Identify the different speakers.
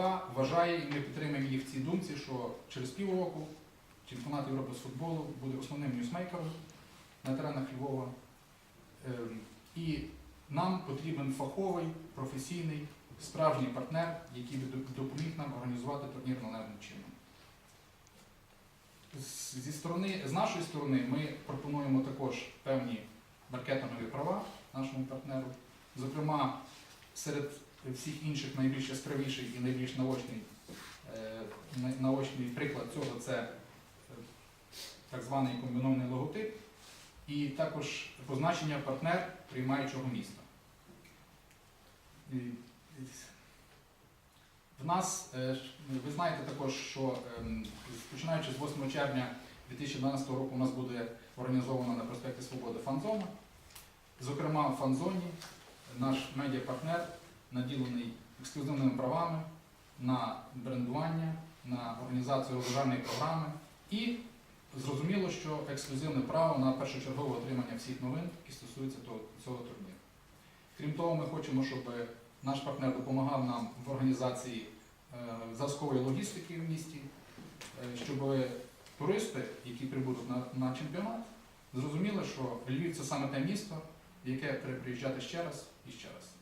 Speaker 1: УЄФА вважає, і ми підтримуємо їх в цій думці, що через півроку чемпіонат Європи з футболу буде основним ньюсмейкером на теренах Львова. Ем, І нам потрібен фаховий, професійний, справжній партнер, який допоміг нам організувати турнір належним чином. Зі сторони, з нашої сторони ми пропонуємо також певні маркетингові права нашому партнеру. Зокрема, серед всіх інших найбільш яскравіший і найбільш наочний, е, наочний приклад цього це е, так званий комбінований логотип, і також позначення партнер приймаючого міста. В нас, е, ви знаєте також, що ем, починаючи з 8 червня 2012 року у нас буде організовано на проспекті Свободи фан-зона. Зокрема, в фан-зоні наш медіапартнер наділений ексклюзивними правами на брендування, на організацію розважальної програми і зрозуміло, що ексклюзивне право на першочергове отримання всіх новин, які стосуються цього турніру. Крім того, ми хочемо, щоб наш партнер допомагав нам в організації е, зразкової логістики в місті, е, щоб туристи, які прибудуть на, на чемпіонат, зрозуміли, що Львів це саме те місто, в яке приїжджати ще раз і ще раз.